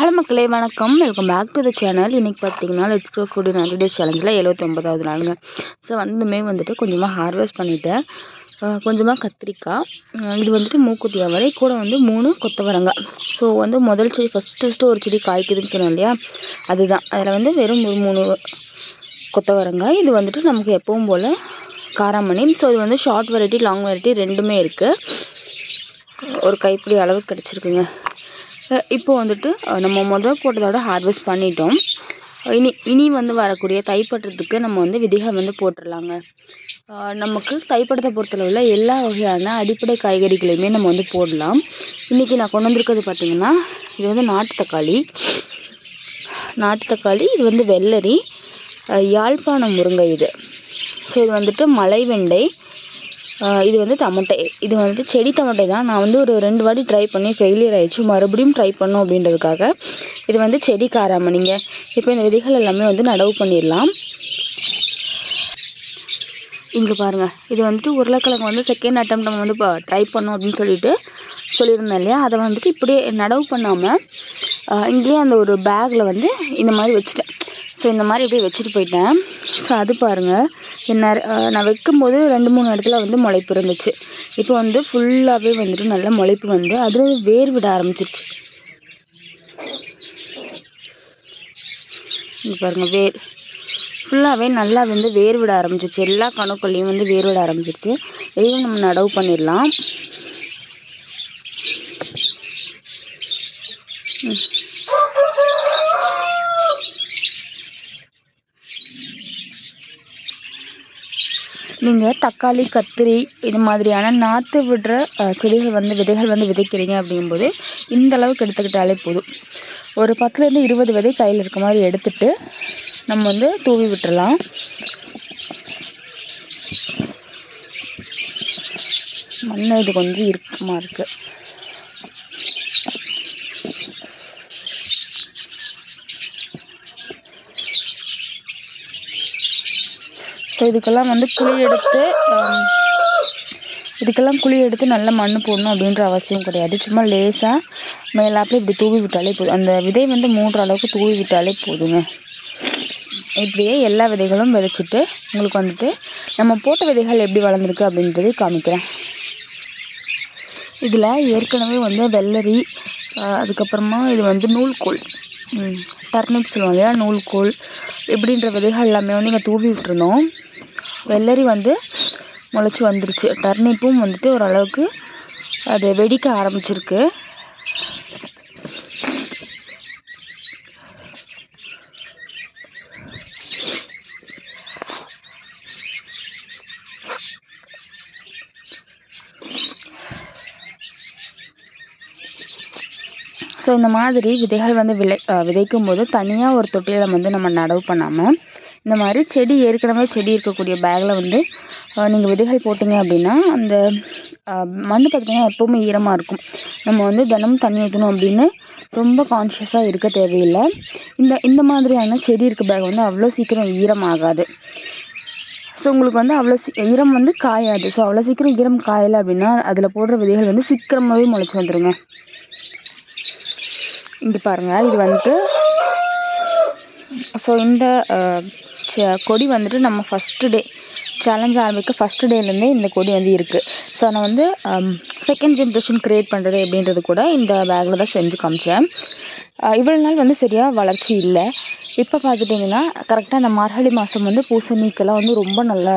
Hello மக்களே வணக்கம். Welcome back to the channel இன்றைக்கி பார்த்தீங்கன்னா let's grow food ninety days சேலஞ்சில் எழுபத்தொம்பதாவது நாளுங்க. ஸோ வந்துமே வந்துட்டு கொஞ்சமாக ஹார்வெஸ்ட் பண்ணிவிட்டேன் கொஞ்சமாக கத்திரிக்காய். இது வந்துட்டு மூக்குத்தி அவரை கூட வந்து மூணு கொத்தவரங்காய் ஸோ வந்து முதல் செடி ஃபஸ்ட்டு ஃபஸ்ட்டு ஒரு செடி காய்க்குதுன்னு சொன்னேன் இல்லையா? அதுதான். அதில் வந்து வெறும் ஒரு மூணு கொத்தவரங்காய். இது வந்துட்டு நமக்கு எப்பவும் போல் காராமணி. ஸோ இது வந்து ஷார்ட் வெரைட்டி லாங் வெரைட்டி ரெண்டுமே இருக்குது ஒரு கைப்பிடி அளவு கிடச்சிருக்குங்க. இப்போ வந்துட்டு நம்ம முதல் போட்டதோட ஹார்வெஸ்ட் பண்ணிட்டோம். இனி இனி வந்து வரக்கூடிய தைப்பட்டத்துக்கு நம்ம வந்து விதைகள் வந்து போட்டுடலாங்க நமக்கு தைப்பட்டத்தை பொறுத்தளவில் எல்லா வகையான அடிப்படை காய்கறிகளையுமே நம்ம வந்து போடலாம். இன்றைக்கி நான் கொண்டு வந்திருக்கிறது பார்த்திங்கன்னா இது வந்து நாட்டு தக்காளி. நாட்டு தக்காளி இது வந்து வெள்ளரி யாழ்ப்பாணம் முருங்கை இது. ஸோ இது வந்துட்டு மலை வெண்டை இது வந்து தமட்டை இது வந்துட்டு செடி தமட்டை தான். நான் வந்து ஒரு ரெண்டு வாட்டி ட்ரை பண்ணி ஃபெயிலியர் ஆகிடுச்சு மறுபடியும் ட்ரை பண்ணும் அப்படின்றதுக்காக. இது வந்து செடி காராமணிங்க. இப்போ இந்த விதைகள் எல்லாமே வந்து நடவு பண்ணிடலாம். இங்கே பாருங்கள் இது வந்துட்டு உருளைக்கிழங்கு வந்து செகண்ட் அட்டம் நம்ம வந்து இப்போ ட்ரை பண்ணோம் அப்படின்னு சொல்லிட்டு சொல்லியிருந்தேன் இல்லையா? அதை வந்துட்டு இப்படியே நடவு பண்ணாமல் இங்கேயே அந்த ஒரு பேக்கில் வந்து இந்த மாதிரி வச்சுட்டேன். ஸோ இந்த மாதிரி இப்படியே வச்சுட்டு போயிட்டேன். ஸோ அது பாருங்கள் என்ன நான் வைக்கும்போது ரெண்டு மூணு இடத்துல வந்து முளைப்பு இருந்துச்சு. இப்போ வந்து ஃபுல்லாகவே வந்துட்டு நல்ல முளைப்பு வந்து அதில் வேர் விட ஆரம்பிச்சிருச்சு. இங்கே பாருங்கள் வேர். ஃபுல்லாகவே நல்லா வந்து வேர் விட ஆரம்பிச்சிருச்சு. எல்லா கணுக்கள்லையும் வந்து வேர் விட ஆரம்பிச்சிருச்சு. இதையும் நம்ம நடவு பண்ணிடலாம். ம். நீங்கள் தக்காளி கத்திரி இது மாதிரியான நாற்று விடுற செடிகள் வந்து விதைகள் வந்து விதைக்கிறீங்க அப்படிங்கும்போது இந்த அளவுக்கு எடுத்துக்கிட்டாலே போதும். ஒரு பத்துலேருந்து இருபது விதை கையில் இருக்க மாதிரி எடுத்துட்டு நம்ம வந்து தூவி விட்டுறலாம். மண் இது கொஞ்சம் இறுக்கமாக இருக்குது ஸோ இதுக்கெல்லாம் வந்து குழி எடுத்து um, இதுக்கெல்லாம் குழி எடுத்து நல்ல மண் போடணும் அப்படின்ற அவசியம் கிடையாது. சும்மா லேசாக மேலாப்பில் இப்படி தூவி விட்டாலே போதும். அந்த விதை வந்து மூன்று அளவுக்கு தூவி விட்டாலே போதுங்க. இப்படியே எல்லா விதைகளும் விதைச்சிட்டு உங்களுக்கு வந்துட்டு நம்ம போட்ட விதைகள் எப்படி வளர்ந்துருக்கு அப்படின்றதை காமிக்கிறேன். இதில் ஏற்கனவே வந்து வெள்ளரி அதுக்கப்புறமா இது வந்து நூல்கோல். டர்னிப் சொல்லுவாங்க இல்லையா? நூல்கோல் இப்படின்ற விதைகள் எல்லாமே வந்து இங்கே தூவி விட்டுருந்தோம். வெள்ளரி வந்து முளைச்சி வந்துருச்சு. டர்னிப்பும் வந்துட்டு ஓரளவுக்கு அது வெடிக்க ஆரம்பிச்சிருக்கு. ஸோ இந்த மாதிரி விதைகள் வந்து விளை விதைக்கும் போது தனியாக ஒரு தொட்டியில் வந்து நம்ம நடவு பண்ணாமல் இந்த மாதிரி செடி ஏற்கனவே செடி இருக்கக்கூடிய பேக்கில் வந்து நீங்கள் விதைகள் போட்டிங்க அப்படின்னா அந்த மண் பார்த்திங்கன்னா எப்போவுமே ஈரமாக இருக்கும். நம்ம வந்து தினமும் தண்ணி ஊற்றணும் அப்படின்னு ரொம்ப கான்ஷியஸாக இருக்க தேவையில்லை. இந்த இந்த மாதிரியான செடி இருக்க பேக் வந்து அவ்வளோ சீக்கிரம் ஈரமாகாது. ஸோ உங்களுக்கு வந்து அவ்வளோ சீ ஈரம் வந்து காயாது. ஸோ அவ்வளோ சீக்கிரம் ஈரம் காயலை அப்படின்னா அதில் போடுற விதைகள் வந்து சீக்கிரமாகவே முளைச்சி வந்துடுங்க இது பாருங்கள் இது வந்துட்டு ஸோ இந்த கொடி வந்துட்டு நம்ம ஃபஸ்ட்டு டே சேலஞ்ச் ஆரம்பிக்க ஃபஸ்ட்டு டேலேருந்தே இந்த கொடி வந்து இருக்குது ஸோ நான் வந்து செகண்ட் ஜென்ரேஷன் க்ரியேட் பண்ணுறது அப்படின்றது கூட இந்த பேக்கில் தான் செஞ்சு காமிச்சேன். இவ்வளோ நாள் வந்து சரியாக வளர்ச்சி இல்லை. இப்போ பார்த்துட்டிங்கன்னா கரெக்டாக இந்த மார்கழி மாதம் வந்து பூசணிக்கெல்லாம் வந்து ரொம்ப நல்ல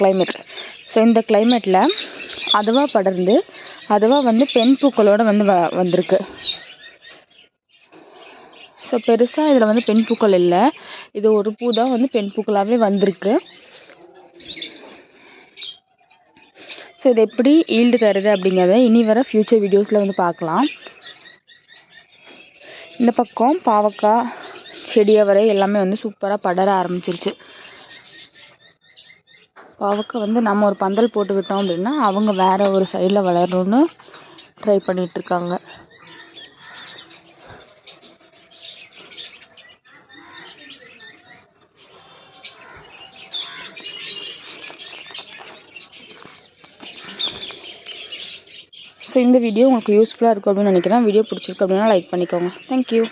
கிளைமேட் ஸோ இந்த கிளைமேட்டில் அதுவாக படர்ந்து அதுவாக வந்து பெண் பூக்களோடு வந்து வ வந்திருக்கு. ஸோ பெருசாக இதில் வந்து பெண் பூக்கள் இல்லை. இது ஒரு பூ தான் வந்து பெண் பூக்களாகவே வந்திருக்கு. ஸோ இது எப்படி ஈல்டு தருது அப்படிங்கிறத இனி வர ஃப்யூச்சர் வீடியோஸில் வந்து பார்க்கலாம் இந்த பக்கம் பாவக்காய் செடியை வரை எல்லாமே வந்து சூப்பராக படர ஆரம்பிச்சிருச்சு. பாவக்காய் வந்து நம்ம ஒரு பந்தல் போட்டு விட்டோம் அப்படின்னா அவங்க வேறு ஒரு சைடில் வளரணும்னு ட்ரை பண்ணிகிட்ருக்காங்க ஸோ இந்த வீடியோ உங்களுக்கு யூஸ்ஃபுல்லாக இருக்கும் அப்படின்னு நினைக்கிறேன். வீடியோ பிடிச்சிருக்கு அப்படின்னா லைக் பண்ணிக்கோங்க. தேங்க்யூ